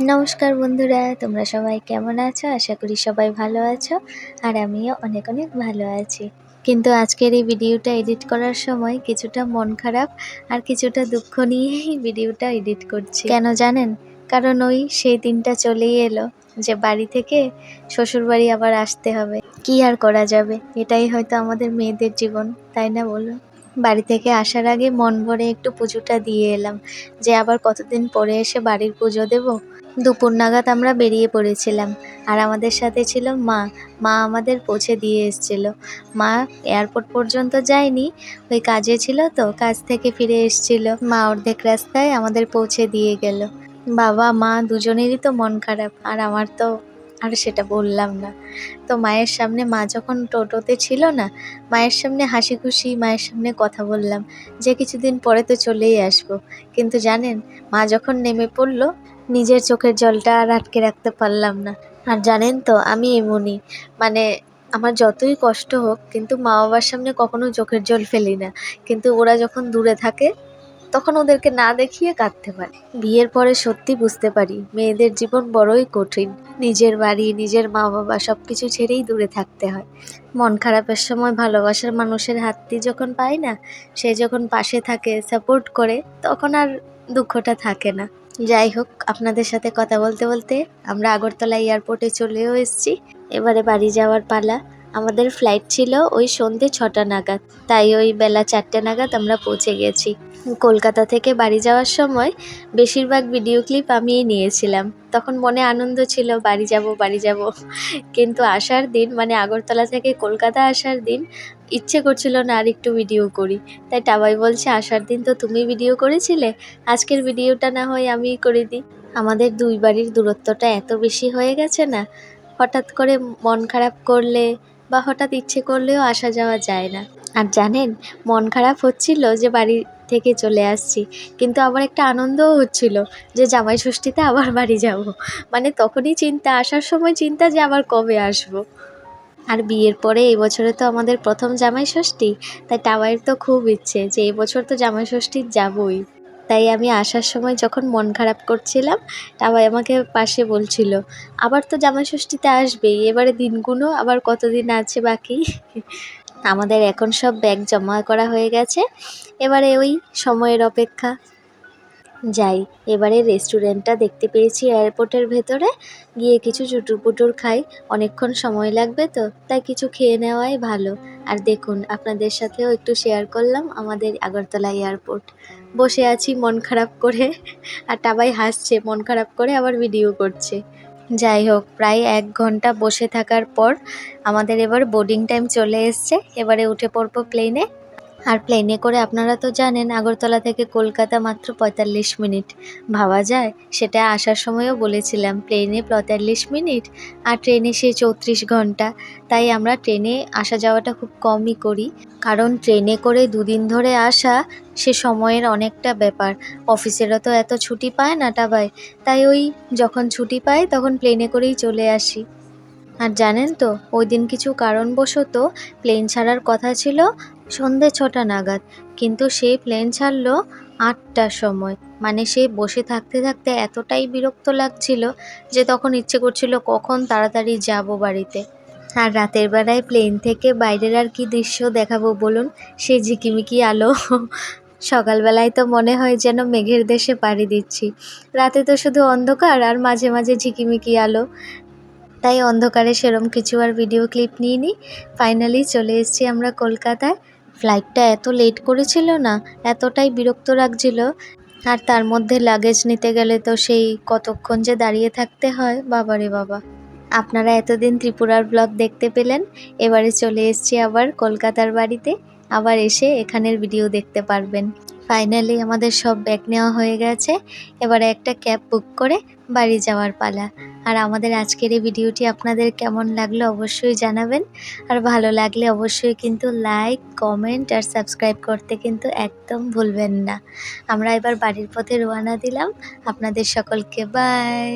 নমস্কার বন্ধুরা, তোমরা সবাই কেমন আছো? আশা করি সবাই ভালো আছো আর আমিও অনেক অনেক ভালো আছি। কিন্তু আজকের এই ভিডিওটা এডিট করার সময় কিছুটা মন খারাপ আর কিছুটা দুঃখ নিয়েই ভিডিওটা এডিট করছি। কেন জানেন? কারণ ওই সেই দিনটা চলেই এলো যে বাড়ি থেকে শ্বশুরবাড়ি আবার আসতে হবে। কি আর করা যাবে? এটাই হয়তো আমাদের মেয়েদের জীবন, তাই না বলো? বাড়ি থেকে আসার আগে মন ভরে একটু পুজোটা দিয়ে এলাম। যে আবার কতদিন পরে এসে বাড়ির পুজো দেবো? দুপুর নাগাদ আমরা বেরিয়ে পড়েছিলাম। আর আমাদের সাথে ছিল মা। মা আমাদের পৌঁছে দিয়ে এসেছিল। মা এয়ারপোর্ট পর্যন্ত যায়নি। ওই কাজে ছিল তো, কাজ থেকে ফিরে এসেছিল। মা অর্ধেক রাস্তায় আমাদের পৌঁছে দিয়ে গেল। বাবা, মা দুজনেরই তো মন খারাপ। আর আমার তো, আর সেটা বললাম না। তো মায়ের সামনে মা যখন টোটোতে ছিল না, মায়ের সামনে হাসি খুশি, মায়ের সামনে কথা বললাম যে, কিছুদিন পরে তো চলেই আসব। কিন্তু জানেন, মা যখন নেমে পড়ল নিজের চোখের জলটা আর আটকে রাখতে পারলাম না। আর জানেন তো, আমি এমনই। মানে আমার যতই কষ্ট হোক, কিন্তু মা বাবার সামনে কখনো চোখের জল ফেলি না। কিন্তু ওরা যখন দূরে থাকে, তখন ওদেরকে না দেখিয়ে কাঁদতে পারি বিয়ের পরে সত্যি বুঝতে পারি, মেয়েদের জীবন বড়ই কঠিন। নিজের বাড়ি, নিজের মা বাবা সব কিছু ছেড়েই দূরে থাকতে হয়। মন খারাপের সময় ভালোবাসার মানুষের হাতটি যখন পায় না, সে যখন পাশে থাকে সাপোর্ট করে, তখন আর দুঃখটা থাকে না। যাই হোক, আপনাদের সাথে কথা বলতে বলতে আমরা আগরতলা এয়ারপোর্টে চলেও এসেছি। এবারে বাড়ি যাওয়ার পালা। আমাদের ফ্লাইট ছিল ওই সন্ধে ছটা নাগাদ। তাই ওই বেলা চারটে নাগাদ আমরা পৌঁছে গেছি। কলকাতা থেকে বাড়ি যাওয়ার সময় বেশিরভাগ ভিডিও ক্লিপ আমিই নিয়েছিলাম। তখন মনে আনন্দ ছিল, বাড়ি যাব বাড়ি যাব। কিন্তু আসার দিন মানে আগরতলা থেকে কলকাতা আসার দিন, ইচ্ছে করছিল না আর একটু ভিডিও করি। তাই টাবাই বলছে, আসার দিন তো তুমি ভিডিও করেছিলে, আজকের ভিডিওটা না হয় আমিই করে দিই। আমাদের দুই বাড়ির দূরত্বটা এত বেশি হয়ে গেছে না? হঠাৎ করে মন খারাপ করলে বা হঠাৎ ইচ্ছে করলেও আসা যাওয়া যায় না। আর জানেন, মন খারাপ হচ্ছিল যে বাড়ি থেকে চলে আসছি, কিন্তু আবার একটা আনন্দও হচ্ছিল যে জামাই ষষ্ঠীতে আবার বাড়ি যাব। মানে তখনই চিন্তা, আসার সময় চিন্তা যে আবার কবে আসব। আর বিয়ের পরে এই বছরে তো আমাদের প্রথম জামাই ষষ্ঠী, তাই টাওয়াইয়ের তো খুব ইচ্ছে যে এবছর তো জামাই ষষ্ঠী যাবই। তাই আমি আসার সময় যখন মন খারাপ করছিলাম তাই আমাকে পাশে বলছিল, আবার তো জামাই ষষ্ঠীতে আসবেই, এবারে দিনগুলো আবার কতদিন আছে বাকি? আমাদের এখন সব ব্যাগ জমা করা হয়ে গেছে, এবারে ওই সময়ের অপেক্ষা। যাই এবারে রেস্টুরেন্টটা দেখতে পেয়েছি এয়ারপোর্টের ভেতরে। গিয়ে কিছু চুটুর পুটুর খাই। অনেকক্ষণ সময় লাগবে তো, তাই কিছু খেয়ে নেওয়াই ভালো। আর দেখুন, আপনাদের সাথেও একটু শেয়ার করলাম আমাদের আগরতলা এয়ারপোর্ট। বসে আছি মন খারাপ করে। আর টাবাই হাসছে, মন খারাপ করে আবার ভিডিও করছে। যাই হোক, প্রায় এক ঘণ্টা বসে থাকার পর আমাদের এবার বোর্ডিং টাইম চলে এসছে। এবারে উঠে পড়ব প্লেনে আর প্লেনে করে আপনারা তো জানেন, আগরতলা থেকে কলকাতা মাত্র পঁয়তাল্লিশ মিনিট। ভাবা যায়, সেটা আসার সময়ও বলেছিলাম প্লেনে পঁয়তাল্লিশ মিনিট আর ট্রেনে সে চৌত্রিশ ঘণ্টা। তাই আমরা ট্রেনে আসা যাওয়াটা খুব কমই করি। কারণ ট্রেনে করে দুদিন ধরে আসা, সে সময়ের অনেকটা ব্যাপার। অফিসেরও তো এত ছুটি পায় না টাবাই তাই ওই যখন ছুটি পাই, তখন প্লেনে করেই চলে আসি। আর জানেন তো ওই দিন কিছু কারণবশত প্লেন ছাড়ার কথা ছিল সন্ধে ছটা নাগাদ। কিন্তু সেই প্লেন ছাড়লো আটটার সময়। মানে সেই বসে থাকতে থাকতে এতটাই বিরক্ত লাগছিল যে তখন ইচ্ছে করছিল কখন তাড়াতাড়ি যাব বাড়িতে। আর রাতের বেলায় প্লেন থেকে বাইরের আর কি দৃশ্য দেখাবো বলুন সেই ঝিকিমিকি আলো। সকালবেলায় তো মনে হয় যেন মেঘের দেশে পাড়ি দিচ্ছি। রাতে তো শুধু অন্ধকার আর মাঝে মাঝে ঝিকিমিকি আলো। তাই অন্ধকারে সেরম কিছু আর ভিডিও ক্লিপ নিয়ে নিইনি। ফাইনালি চলে এসেছি আমরা কলকাতায়। ফ্লাইটটা এত লেট করেছিল না, এতটাই বিরক্ত লাগছিল। আর তার মধ্যে লাগেজ নিতে গেলে তো সেই কতক্ষণ যে দাঁড়িয়ে থাকতে হয়, বাবারে বাবা। আপনারা এতদিন ত্রিপুরার ব্লগ দেখতে পেলেন, এবারে চলে এসেছি আবার কলকাতার বাড়িতে। আবার এসে এখানের ভিডিও দেখতে পারবেন। ফাইনালি আমাদের সব ব্যাগ নেওয়া হয়ে গেছে। এবারে একটা ক্যাব বুক করে বাড়ি যাওয়ার পালা। আর আমাদের আজকের এই ভিডিওটি আপনাদের কেমন লাগল অবশ্যই জানাবেন। আর ভালো লাগলে অবশ্যই কিন্তু লাইক, কমেন্ট আর সাবস্ক্রাইব করতে কিন্তু একদম ভুলবেন না। আমরা এবার বাড়ির পথে রোয়ানা দিলাম। আপনাদের সকলকে বাই।